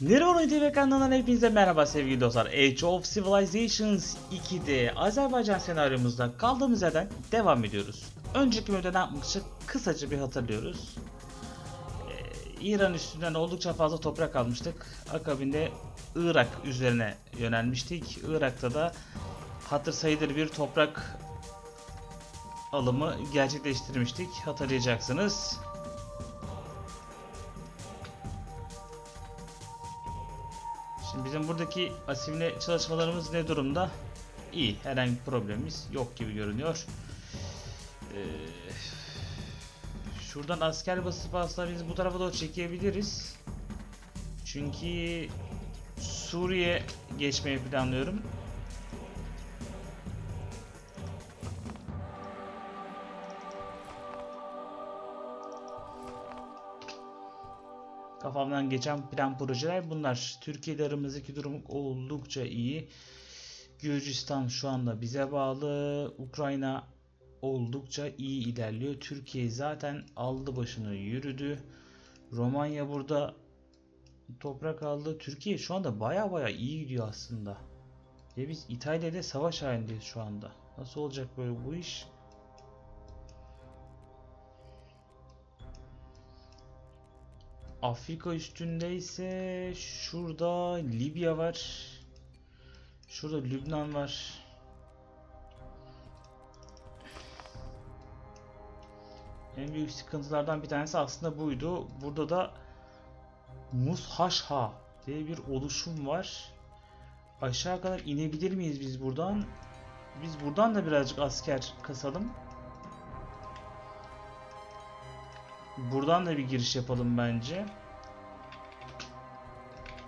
Neron TV kanalından hepinize merhaba sevgili dostlar. Age of Civilizations 2'de Azerbaycan senaryomuzda kaldığımız yerden devam ediyoruz. Önceki bölümde ne yapmıştık? Kısaca bir hatırlıyoruz. Ee, İran üstünden oldukça fazla toprak almıştık. Akabinde Irak üzerine yönelmiştik. Irak'ta da hatır sayılır bir toprak alımı gerçekleştirmiştik. Hatırlayacaksınız. Şimdi bizim buradaki asimile çalışmalarımız ne durumda? İyi. Herhangi bir problemimiz yok gibi görünüyor. Ee, şuradan asker basıp aslında biz bu tarafa doğru çekebiliriz. Çünkü Suriye geçmeyi planlıyorum. Kafamdan geçen plan projeler bunlar. Türkiye ile aramızdaki durum oldukça iyi. Gürcistan şu anda bize bağlı. Ukrayna oldukça iyi ilerliyor. Türkiye zaten aldı başını yürüdü. Romanya burada toprak aldı. Türkiye şu anda baya baya iyi gidiyor aslında. Ve biz İtalya ile savaş halindeyiz şu anda. Nasıl olacak böyle bu iş? Afrika üstünde ise şurada Libya var. Şurada Lübnan var. En büyük sıkıntılardan bir tanesi aslında buydu. Burada da Mushaşha diye bir oluşum var. Aşağı kadar inebilir miyiz biz buradan? Biz buradan da birazcık asker kasalım. Buradan da bir giriş yapalım bence.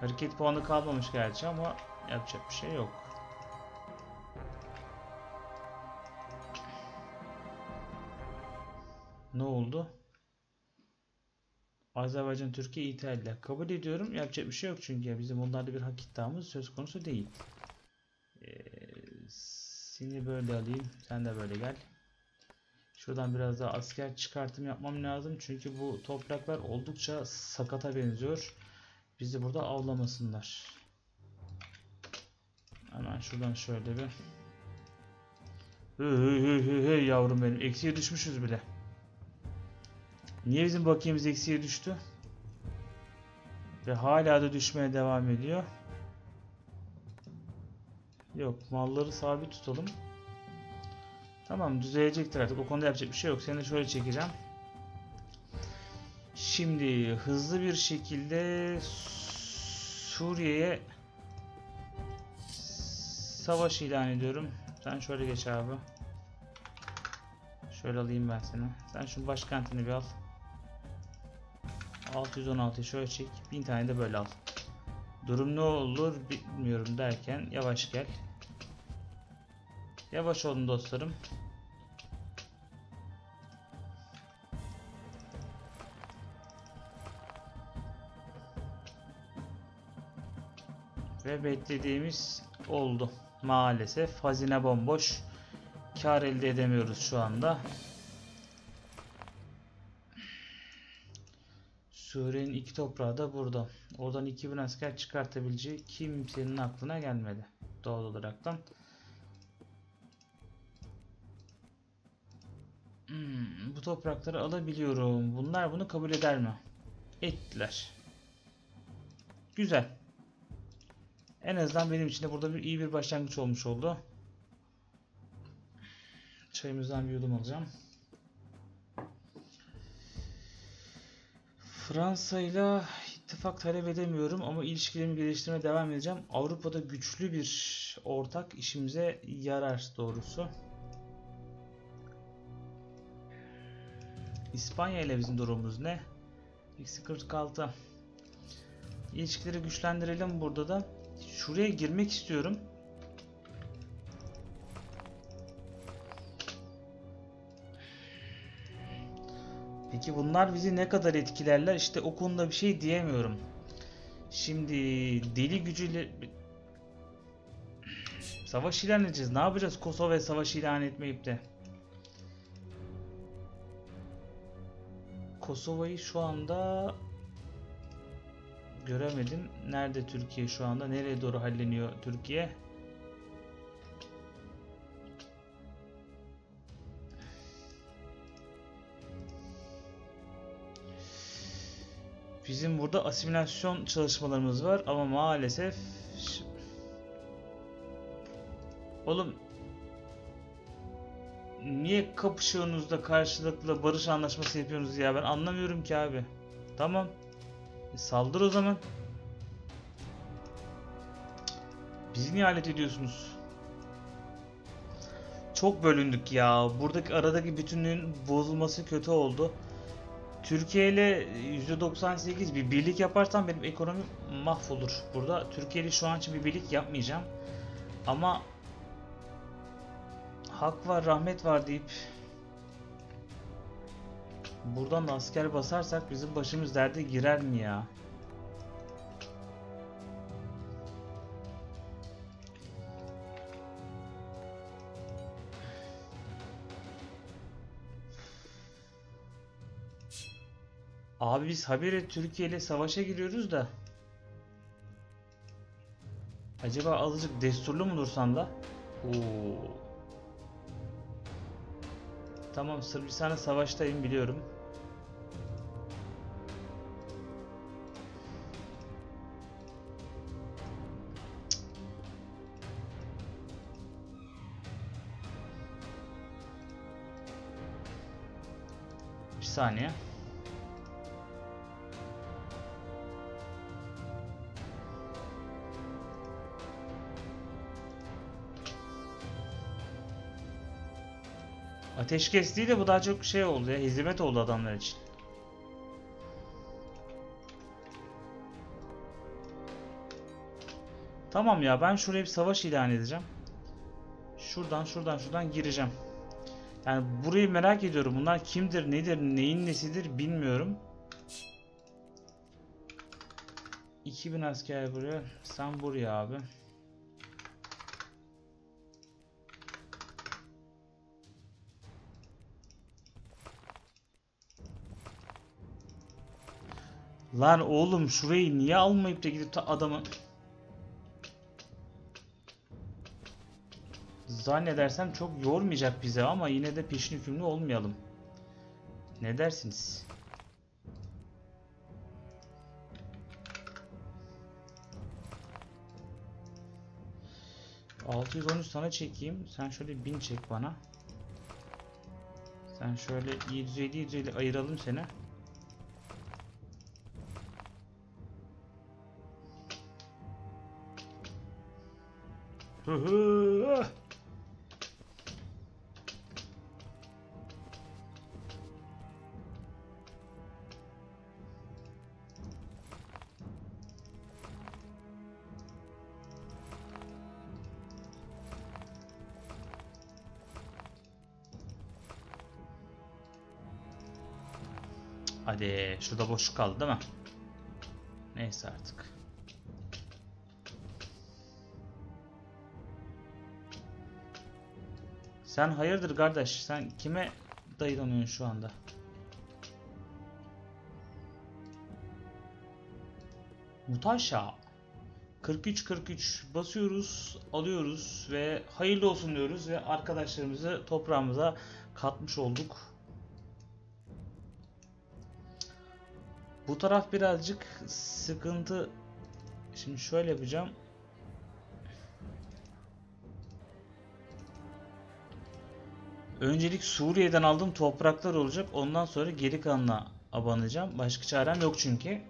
Hareket puanı kalmamış gerçi ama yapacak bir şey yok. Ne oldu? Azerbaycan, Türkiye, İtalya. Kabul ediyorum. Yapacak bir şey yok çünkü bizim onlarda bir hak iddiamız söz konusu değil. Ee, seni böyle alayım. Sen de böyle gel. Şuradan biraz daha asker çıkartım yapmam lazım. Çünkü bu topraklar oldukça sakata benziyor. Bizi burada avlamasınlar. Hemen şuradan şöyle bir. Hey hey hey hey yavrum benim. Eksiye düşmüşüz bile. Niye bizim bakiyemiz eksiye düştü? Ve hala da düşmeye devam ediyor. Yok malları sabit tutalım. Tamam düzelecektir artık. O konuda yapacak bir şey yok. Seni de şöyle çekeceğim. Şimdi hızlı bir şekilde Suriye'ye savaş ilan ediyorum. Sen şöyle geç abi. Şöyle alayım ben seni. Sen şu başkentini bir al. 616'yı şöyle çek. 1000 tane de böyle al. Durum ne olur bilmiyorum derken yavaş gel. Yavaş olun dostlarım. Ve beklediğimiz oldu. Maalesef hazine bomboş. Kar elde edemiyoruz şu anda. Suriye'nin iki toprağı da burada. Oradan 2000 asker çıkartabileceği kimsenin aklına gelmedi. Doğal olaraktan. Hmm, bu toprakları alabiliyorum. Bunlar bunu kabul eder mi? Ettiler. Güzel. En azından benim için de burada bir iyi bir başlangıç olmuş oldu. Çayımızdan bir yudum alacağım. Fransa ile ittifak talep edemiyorum ama ilişkilerimi geliştirmeye devam edeceğim. Avrupa'da güçlü bir ortak işimize yarar doğrusu. İspanya ile bizim durumumuz ne? Eksi 46. İlişkileri güçlendirelim burada da. Şuraya girmek istiyorum. Peki bunlar bizi ne kadar etkilerler? İşte o konuda bir şey diyemiyorum. Şimdi deli gücüyle savaş ilan edeceğiz. Ne yapacağız Kosova'ya savaş ilan etmeyip de? Kosova'yı şu anda göremedim. Nerede Türkiye şu anda? Nereye doğru halleniyor Türkiye? Bizim burada asimilasyon çalışmalarımız var ama maalesef Oğlum niye kapışıyorsunuz da karşılıklı barış anlaşması yapıyorsunuz ya ben anlamıyorum ki abi. Tamam. E, saldır o zaman. Bizi niye alet ediyorsunuz? Çok bölündük ya. Buradaki aradaki bütünlüğün bozulması kötü oldu. Türkiye ile %98 bir birlik yaparsam benim ekonomim mahvolur. Burada Türkiye ile şu an için bir birlik yapmayacağım. Ama hak var, rahmet var deyip buradan da asker basarsak bizim başımız derde girer mi ya? Abi biz habire Türkiye ile savaşa giriyoruz da. Acaba azıcık desturlu mu dursan da? Oo. Tamam Sırbistan'la savaştayım biliyorum. Bir saniye. Ateşkes değil de bu daha çok şey oldu ya. Hizmet oldu adamlar için. Tamam ya ben şuraya bir savaş ilan edeceğim. Şuradan şuradan şuradan gireceğim. Yani burayı merak ediyorum. Bunlar kimdir, nedir, neyin nesidir bilmiyorum. 2000 asker buraya. Sen buraya abi. Lan oğlum şurayı niye almayıp da gidip adamı Zannedersem çok yormayacak bize ama yine de peşin hükümlü olmayalım. Ne dersiniz? ...613 sana çekeyim. Sen şöyle 1000 çek bana. Sen şöyle 750 750 ayıralım seni. Hadi şurada boşluk kaldı değil mi? Neyse artık. Sen hayırdır kardeş? Sen kime dayılanıyorsun şu anda? Mutaşa 43 43 basıyoruz, alıyoruz ve hayırlı olsun diyoruz ve arkadaşlarımızı toprağımıza katmış olduk. Bu taraf birazcık sıkıntı. Şimdi şöyle yapacağım. Öncelik Suriye'den aldığım topraklar olacak. Ondan sonra geri kalanına abanacağım. Başka çarem yok çünkü.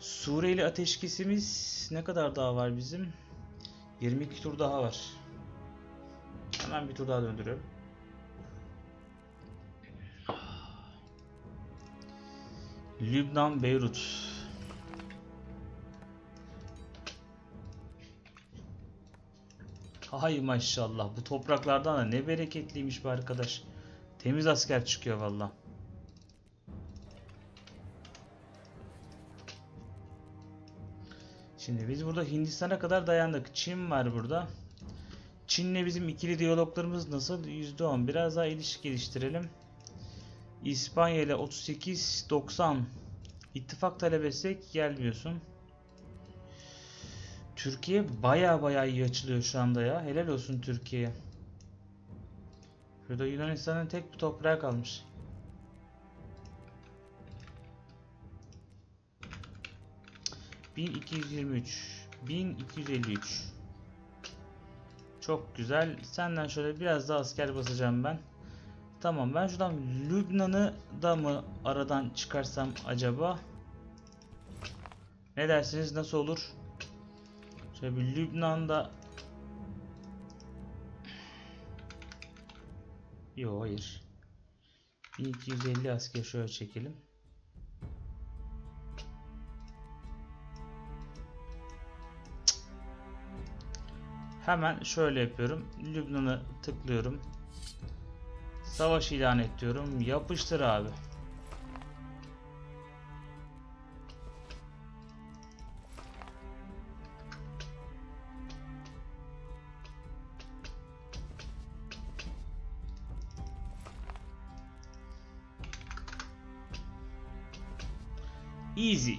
Suriyeli ateşkesimiz ne kadar daha var bizim? 22 tur daha var. Hemen bir tur daha döndürüyorum. Lübnan, Beyrut. Hay maşallah bu topraklardan da ne bereketliymiş bu arkadaş. Temiz asker çıkıyor valla. Şimdi biz burada Hindistan'a kadar dayandık. Çin var burada. Çin'le bizim ikili diyaloglarımız nasıl? %10. Biraz daha ilişki geliştirelim. İspanya ile 38-90 ittifak talep etsek gelmiyorsun. Türkiye baya baya iyi açılıyor şu anda ya. Helal olsun Türkiye'ye. Şurada Yunanistan'ın tek bir toprağı kalmış. ...1223... ...1253... Çok güzel. Senden şöyle biraz daha asker basacağım ben. Tamam ben şuradan Lübnan'ı da mı aradan çıkarsam acaba? Ne dersiniz nasıl olur? Şöyle bir Lübnan'da Yok hayır. 1250 asker şöyle çekelim. Hemen şöyle yapıyorum. Lübnan'ı tıklıyorum. Savaş ilan et. Yapıştır abi. Easy.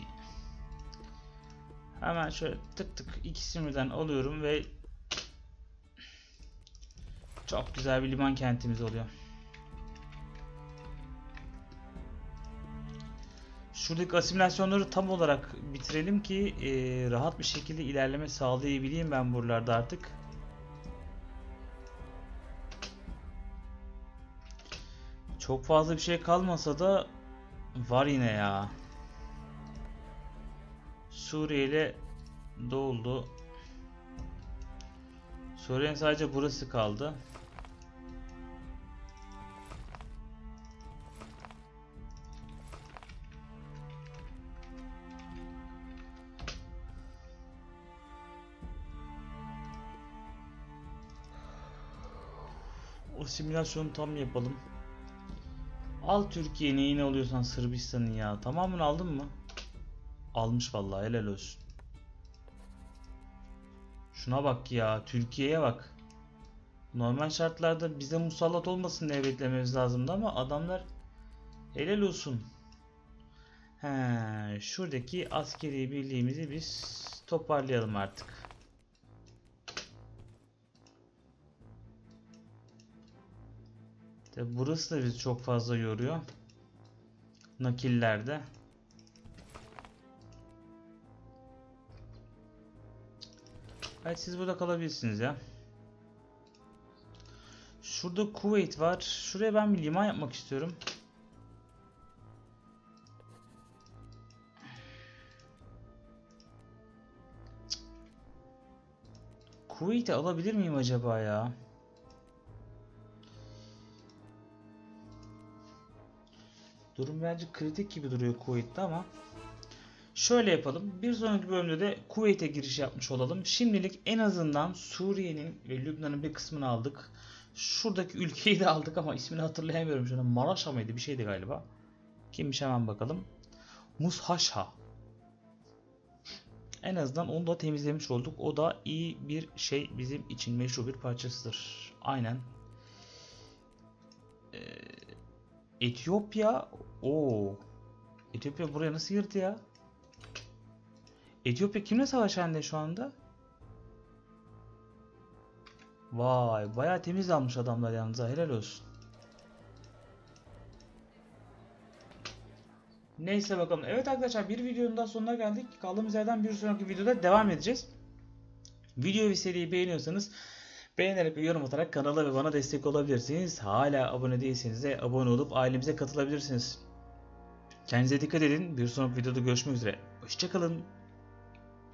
Hemen şöyle tık tık ikisini birden alıyorum ve çok güzel bir liman kentimiz oluyor. Şuradaki asimilasyonları tam olarak bitirelim ki e, rahat bir şekilde ilerleme sağlayabileyim ben buralarda artık. Çok fazla bir şey kalmasa da var yine ya. Suriye ile doldu. Suriye'nin sadece burası kaldı. O simülasyonu tam yapalım. Al Türkiye neyini alıyorsan Sırbistan'ın ya. Tamamını aldın mı? Almış vallahi helal olsun. Şuna bak ya Türkiye'ye bak. Normal şartlarda bize musallat olmasın diye beklememiz lazımdı ama adamlar helal olsun. He, şuradaki askeri birliğimizi biz toparlayalım artık. Burası da bizi çok fazla yoruyor. Nakillerde. Evet siz burada kalabilirsiniz ya. Şurada Kuveyt var. Şuraya ben bir liman yapmak istiyorum. Kuveyt'i alabilir miyim acaba ya? Durum bence kritik gibi duruyor Kuveyt'te ama Şöyle yapalım. Bir sonraki bölümde de Kuveyt'e giriş yapmış olalım. Şimdilik en azından Suriye'nin ve Lübnan'ın bir kısmını aldık. Şuradaki ülkeyi de aldık ama ismini hatırlayamıyorum şu an. Maraşa mıydı? Bir şeydi galiba. Kimmiş hemen bakalım. Mushaşha. En azından onu da temizlemiş olduk. O da iyi bir şey bizim için meşru bir parçasıdır. Aynen. Ee, Etiyopya. Oo. Etiyopya buraya nasıl girdi ya? Etiyopya kimle savaş halinde şu anda? Vay bayağı temiz almış adamlar yalnız helal olsun. Neyse bakalım. Evet arkadaşlar bir videonun daha sonuna geldik. Kaldığımız yerden bir sonraki videoda devam edeceğiz. Video ve seriyi beğeniyorsanız beğenerek ve yorum atarak kanala ve bana destek olabilirsiniz. Hala abone değilseniz de abone olup ailemize katılabilirsiniz. Kendinize dikkat edin. Bir sonraki videoda görüşmek üzere. Hoşçakalın.